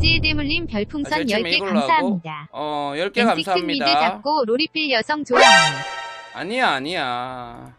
바지의 대물림 아, 별풍선 처음에 10개 이걸로 하고. 감사합니다. 어 10개 엔틱 미드 감사합니다 잡고 로리필 여성 좋아하는 아니야 아니야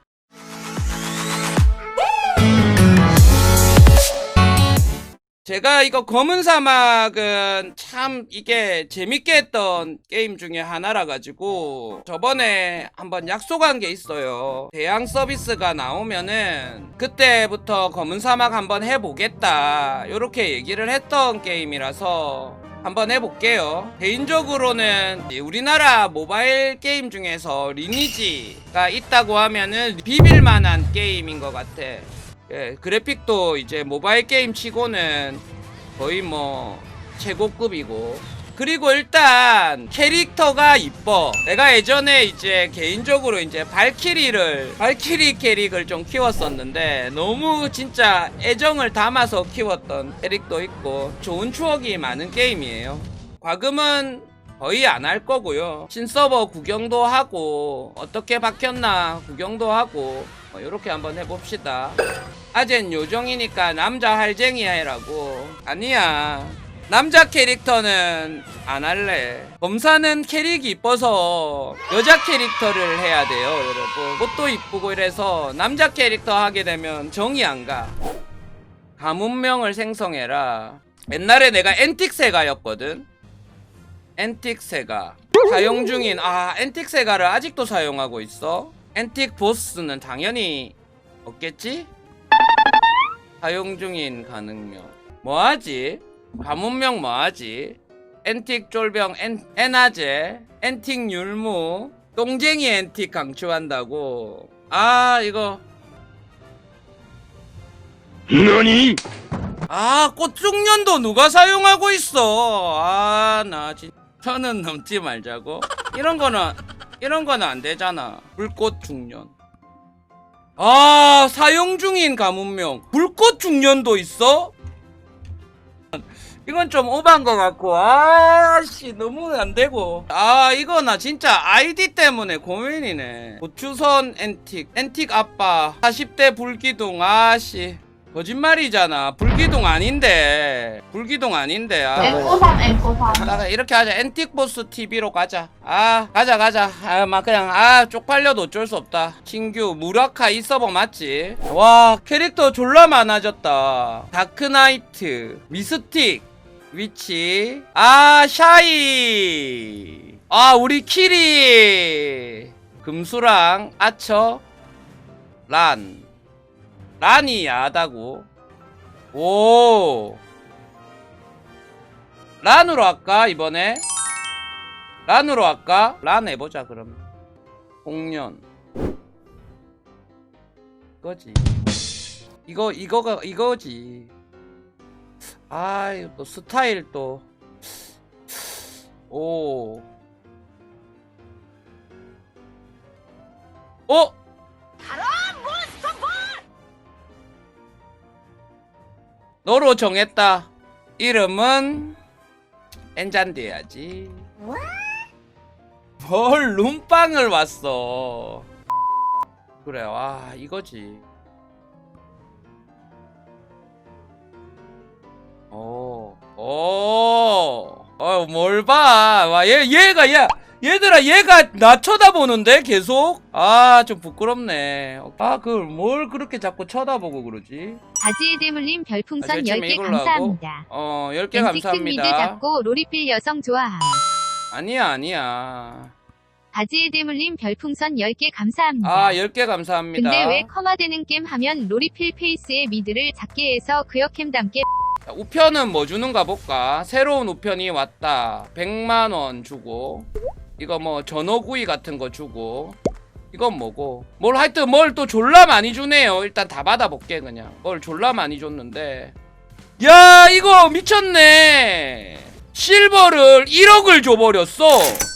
제가 이거 검은 사막은 참 이게 재밌게 했던 게임 중에 하나라 가지고 저번에 한번 약속한 게 있어요. 대양 서비스가 나오면은 그때부터 검은 사막 한번 해보겠다. 요렇게 얘기를 했던 게임이라서 한번 해볼게요. 개인적으로는 이 우리나라 모바일 게임 중에서 리니지가 있다고 하면은 비빌만한 게임인 것 같아. 예, 그래픽도 이제 모바일 게임 치고는 거의 뭐 최고급이고. 그리고 일단 캐릭터가 이뻐. 내가 예전에 이제 개인적으로 이제 발키리를 발키리 캐릭을 좀 키웠었는데 너무 진짜 애정을 담아서 키웠던 캐릭도 있고 좋은 추억이 많은 게임이에요. 과금은 거의 안 할 거고요. 신서버 구경도 하고 어떻게 바뀌었나 구경도 하고 뭐 이렇게 한번 해봅시다 아젠 요정이니까 남자 할쟁이야 해라고. 아니야. 남자 캐릭터는 안 할래. 검사는 캐릭이 이뻐서 여자 캐릭터를 해야 돼요 여러분. 옷도 이쁘고 이래서 남자 캐릭터 하게 되면 정이 안가. 가문명을 생성해라. 옛날에 내가 엔틱세가였거든. 엔틱세가. 사용 중인 아 엔틱세가를 아직도 사용하고 있어? 엔틱 보스는 당연히 없겠지? 사용 중인 가능명. 뭐하지? 가문명 뭐하지? 엔틱 쫄병 엔, 에나제 엔틱 율무. 똥쟁이 엔틱 강추한다고. 아 이거. 너니? 아 꽃중년도 누가 사용하고 있어? 아 나 진짜 천은 넘지 말자고. 이런 거는 이런 거는 안 되잖아. 불꽃 중년 아 사용 중인 가문명. 불꽃 중년도 있어? 이건 좀 오반 것 같고 아씨 너무 안 되고. 아 이거 나 진짜 아이디 때문에 고민이네. 고추선 앤틱 앤틱 아빠. 40대 불기둥 아씨 거짓말이잖아. 불기둥 아닌데. 불기둥 아닌데 아. 앵꼬산 앵꼬산 나 이렇게 하자. 앤틱 보스 TV로 가자. 아 가자 가자. 아 막 그냥 아 쪽팔려도 어쩔 수 없다. 신규 무라카 이 서버 맞지? 와 캐릭터 졸라 많아졌다. 다크나이트 미스틱 위치. 아 샤이. 아 우리 키리. 금수랑 아처 란 란이 야하다고. 오. 란으로 할까 이번에? 란으로 할까? 란 해보자 그럼. 공년. 이거지. 이거 이거가 이거지. 아 이거 또 스타일 또오. 어? 너로 정했다. 이름은 엔잔디 해야지. 뭘 룸빵을 왔어. 그래 와 이거지. 오, 오, 어, 뭘 봐. 와, 얘, 얘가, 야, 얘들아, 얘가 나 쳐다보는데, 계속? 아, 좀 부끄럽네. 아, 그걸 뭘 그렇게 자꾸 쳐다보고 그러지? 바지의 대물림 아, 별풍선 처음에 10개 이걸로 하고. 감사합니다. 어, 10개 엔틱 미드 감사합니다. 잡고 로리필 여성 좋아함. 아니야, 아니야. 바지의 대물림 별풍선 10개 감사합니다. 아, 10개 감사합니다. 근데 왜 커마되는 게임 하면 로리필 페이스의 미드를 작게 해서 그 역캠 담게 자, 우편은 뭐 주는가 볼까? 새로운 우편이 왔다. 100만원 주고. 이거 뭐 전어구이 같은 거 주고. 이건 뭐고? 뭘 하여튼 뭘 또 졸라 많이 주네요. 일단 다 받아볼게 그냥. 뭘 졸라 많이 줬는데. 야 이거 미쳤네. 실버를 1억을 줘버렸어.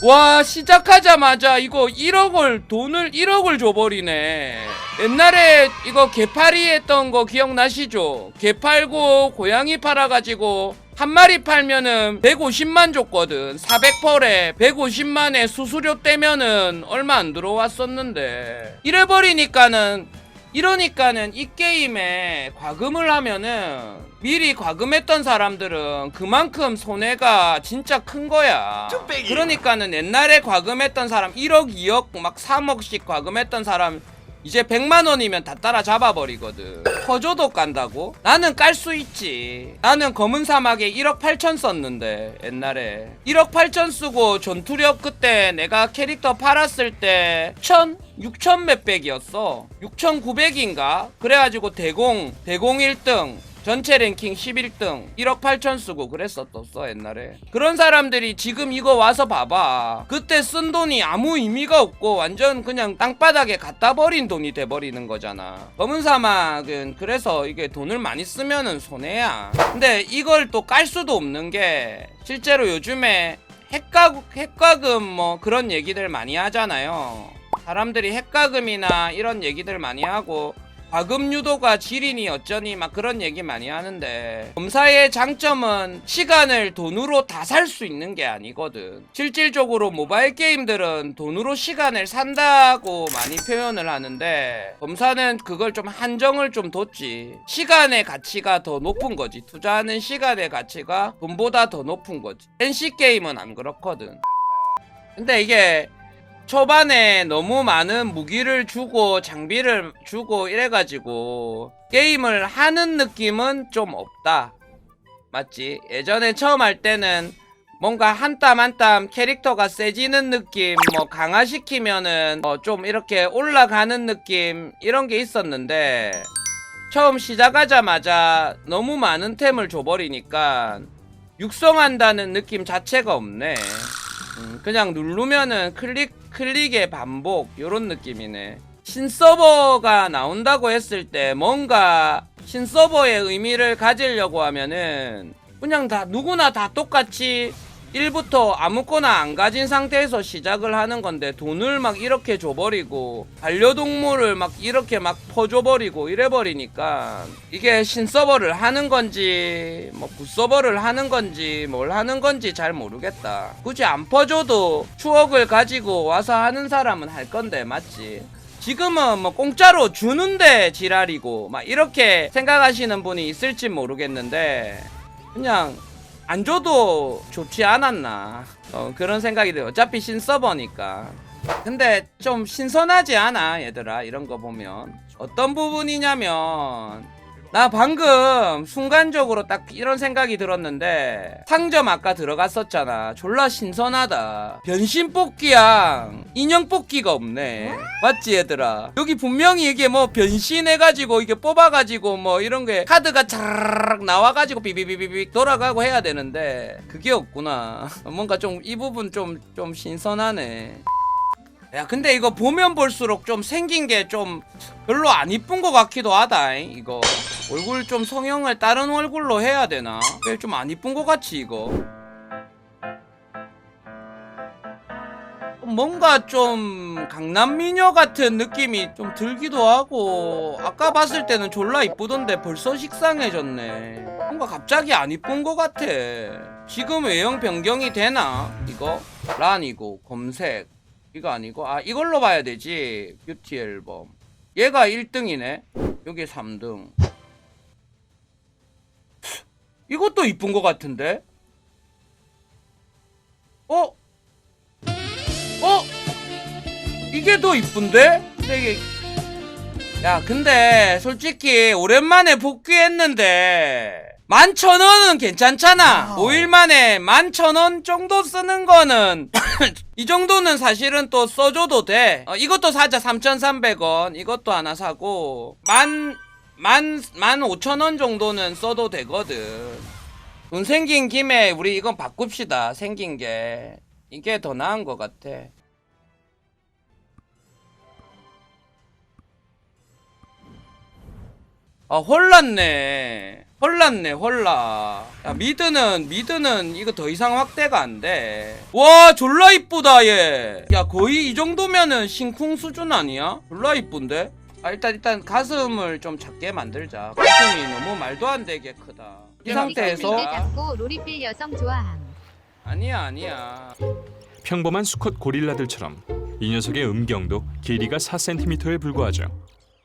와 시작하자마자 이거 1억을 돈을 1억을 줘버리네. 옛날에 이거 개팔이 했던 거 기억나시죠? 개 팔고 고양이 팔아가지고 한 마리 팔면은 150만 줬거든. 400펄에 150만에 수수료 떼면은 얼마 안 들어왔었는데. 이래버리니까는 이러니까는 이 게임에 과금을 하면은 미리 과금했던 사람들은 그만큼 손해가 진짜 큰 거야. 그러니까는 옛날에 과금했던 사람 1억, 2억, 막 3억씩 과금했던 사람 이제 100만 원이면 다 따라 잡아 버리거든. 퍼줘도 깐다고? 나는 깔 수 있지. 나는 검은 사막에 1억 8천 썼는데 옛날에 1억 8천 쓰고 전투력 그때 내가 캐릭터 팔았을 때 1천? 6천 몇백이었어. 6,900인가? 그래가지고 대공, 대공 1등. 전체 랭킹 11등 1억 8천 쓰고 그랬었었어 옛날에. 그런 사람들이 지금 이거 와서 봐봐. 그때 쓴 돈이 아무 의미가 없고 완전 그냥 땅바닥에 갖다 버린 돈이 돼버리는 거잖아. 검은 사막은 그래서 이게 돈을 많이 쓰면은 손해야. 근데 이걸 또 깔 수도 없는 게 실제로 요즘에 핵가, 핵가금 뭐 그런 얘기들 많이 하잖아요. 사람들이 핵가금이나 이런 얘기들 많이 하고 과금 유도가 지린이 어쩌니 막 그런 얘기 많이 하는데 검사의 장점은 시간을 돈으로 다 살 수 있는 게 아니거든. 실질적으로 모바일 게임들은 돈으로 시간을 산다고 많이 표현을 하는데 검사는 그걸 좀 한정을 좀 뒀지. 시간의 가치가 더 높은 거지. 투자하는 시간의 가치가 돈보다 더 높은 거지. NC 게임은 안 그렇거든. 근데 이게 초반에 너무 많은 무기를 주고 장비를 주고 이래가지고 게임을 하는 느낌은 좀 없다. 맞지? 예전에 처음 할 때는 뭔가 한 땀 한 땀 캐릭터가 세지는 느낌, 뭐 강화시키면은 어, 좀 이렇게 올라가는 느낌 이런 게 있었는데 처음 시작하자마자 너무 많은 템을 줘버리니까 육성한다는 느낌 자체가 없네. 음, 그냥 누르면은 클릭 클릭의 반복 요런 느낌이네. 신서버가 나온다고 했을 때 뭔가 신서버의 의미를 가지려고 하면은 그냥 다 누구나 다 똑같이 1부터 아무거나 안 가진 상태에서 시작을 하는 건데 돈을 막 이렇게 줘버리고 반려동물을 막 이렇게 막 퍼줘버리고 이래버리니까 이게 신서버를 하는 건지 뭐 굿서버를 하는 건지 뭘 하는 건지 잘 모르겠다. 굳이 안 퍼줘도 추억을 가지고 와서 하는 사람은 할 건데 맞지? 지금은 뭐 공짜로 주는데 지랄이고 막 이렇게 생각하시는 분이 있을지 모르겠는데 그냥 안 줘도 좋지 않았나. 어, 그런 생각이 들어요. 어차피 신서버니까. 근데 좀 신선하지 않아 얘들아 이런 거 보면. 어떤 부분이냐면 나 방금 순간적으로 딱 이런 생각이 들었는데 상점 아까 들어갔었잖아. 졸라 신선하다. 변신 뽑기랑 인형 뽑기가 없네. 맞지 얘들아? 여기 분명히 이게 뭐 변신해가지고 이게 뽑아가지고 뭐 이런 게 카드가 차르륵 나와가지고 비비비비비 돌아가고 해야 되는데 그게 없구나. 뭔가 좀 이 부분 좀좀 신선하네. 야 근데 이거 보면 볼수록 좀 생긴 게 좀 별로 안 이쁜 것 같기도 하다 이거 얼굴 좀 성형을 다른 얼굴로 해야 되나? 좀안 이쁜 것 같지 이거? 뭔가 좀 강남 미녀 같은 느낌이 좀 들기도 하고 아까 봤을 때는 졸라 이쁘던데 벌써 식상해졌네. 뭔가 갑자기 안 이쁜 것 같아. 지금 외형 변경이 되나? 이거? 란이고 검색. 이거 아니고? 아 이걸로 봐야 되지 뷰티 앨범. 얘가 1등이네. 여기 3등 이것도 이쁜 것 같은데 어? 어? 이게 더 이쁜데? 근데 이게 야 근데 솔직히 오랜만에 복귀했는데 만천원은 괜찮잖아 5일 만에 만천원 정도 쓰는 거는 이 정도는 사실은 또 써줘도 돼 어, 이것도 사자 3,300원 이것도 하나 사고 만 만, 만 오천 원 정도는 써도 되거든. 돈 생긴 김에 우리 이건 바꿉시다. 생긴 게. 이게 더 나은 것 같아. 아, 홀랐네. 홀랐네, 홀라. 야, 미드는, 미드는 이거 더 이상 확대가 안 돼. 와, 졸라 이쁘다, 얘. 야, 거의 이 정도면은 신쿵 수준 아니야? 졸라 이쁜데? 아, 일단, 일단 가슴을 좀 작게 만들자. 가슴이 너무 말도 안 되게 크다. 이 상태에서. 네, 작고 로리필 여성 좋아함. 아니야, 아니야. 평범한 수컷 고릴라들처럼 이 녀석의 음경도 길이가 4cm에 불과하죠.